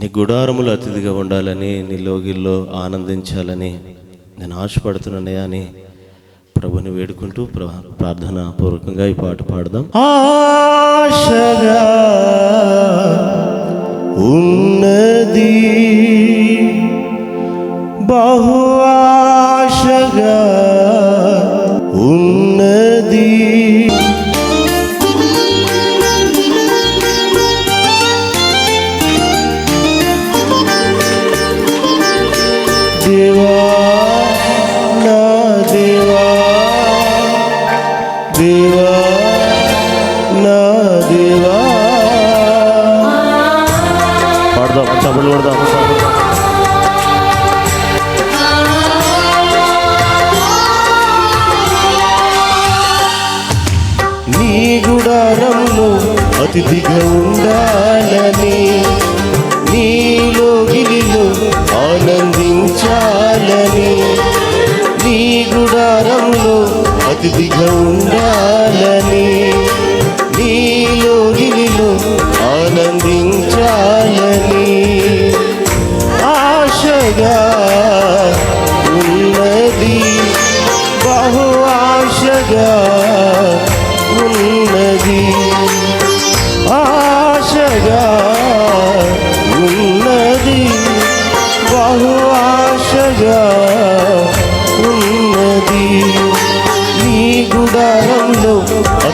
నీ గుడారములు అతిథిగా ఉండాలని నీ లోగిల్లో ఆనందించాలని నేను ఆశపడుతున్నానయ్యా అని ప్రభుని వేడుకుంటూ ప్ర- ప్రార్థన పూర్వకంగా ఈ పాట పాడదాం. ఆశగా దేవా నా దేవా దేవా నా దేవా పాడదాం చప్పట్లు కొడదాం. నీ గుడారంలో అతిథిగా ఉండాలని ఆనందించాలని నీ గుడారంలో అతిథిగా ఉండాలని నీలో గిలిలో ఆనందించాలని ఆశగా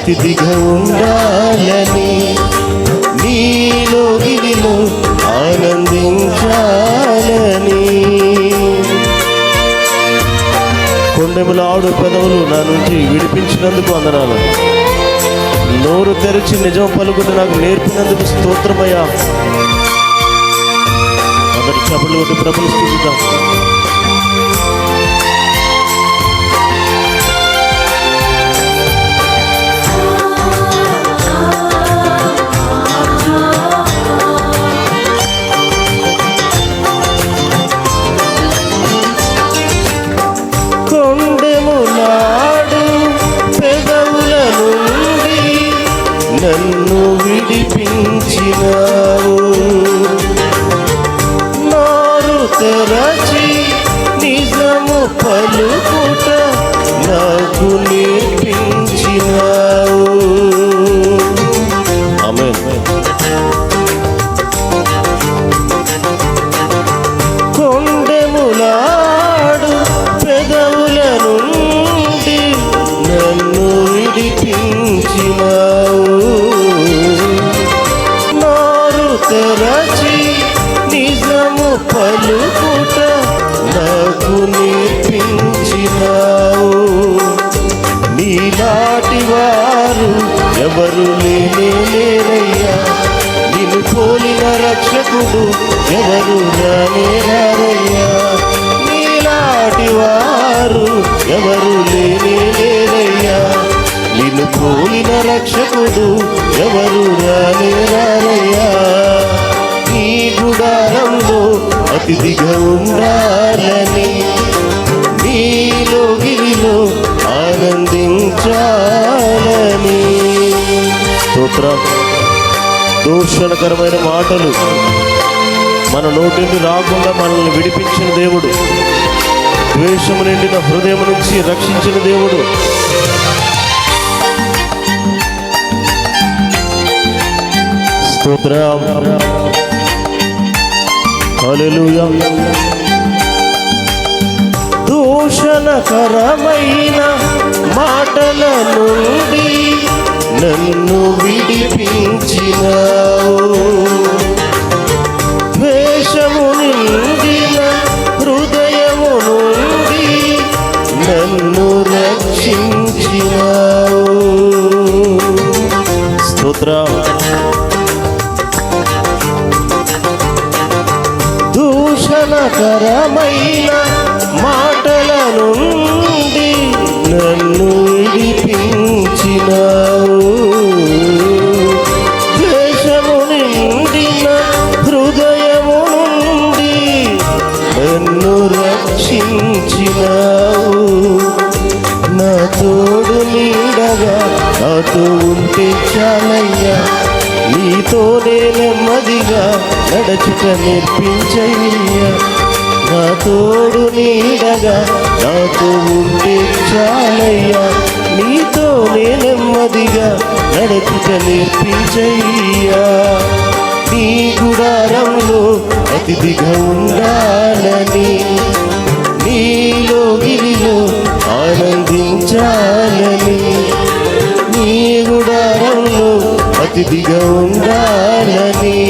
స్థితిగా ఉండాలని నీలో గిరిలో ఆనందించాలని. కొండెముల ఆడు పెదవులు నా నుంచి విడిపించినందుకు అందనాలు నోరు తెరిచి నిజం పలుకుని నాకు నేర్పినందుకు స్తోత్రమయ్యా. మొదటి చపలు కొట్టి ప్రభులు నన్ను విడిపించినావు. నారు తెరచి నోరు నిజము పలుకుట నాకు నేర్పించినావు. నీలాటి వారు ఎవరు లేనే నిన్ను పోలిన రక్షకుడు ఎవరు రానే నీలాటి వారు ఎవరు లేనే నిన్ను పోలిన రక్షకుడు ఎవరు రానే గుడారంలో అతిథిగా ఉండాలని నీలో గిరిలో ఆనందించాలని. స్తోత్రం. దూషణకరమైన మాటలు మన నోటి నుండి రాకుండా మనల్ని విడిపించిన దేవుడు. ద్వేషము నిండిన హృదయం నుంచి రక్షించిన దేవుడు. స్తోత్రం. హల్లెలూయా. దూషణకరమైన మాటల నుండి నన్ను విడిపించినా దూషణకరమైన మాటల నుండి నన్ను విడిపించినావు. ద్వేషము నిండిన హృదయము నుండి నన్ను రక్షించినావు. నా తోడు నీడగా నాతో ఉంటే చాలయ్యా. నీతోనే నెమ్మదిగా నడచుట నేర్పించయ్యా. నా తోడు నీడగా నాతో ఉంటే చాలయ్యా. నీతోనే నెమ్మదిగా నడచుట నేర్పించయ్యా. నీ గుడారంలో అతిథిగా ఉండాలని నీలో గిరిలో ఆనందించాలని నీవు స్థితిగా ఉండాలని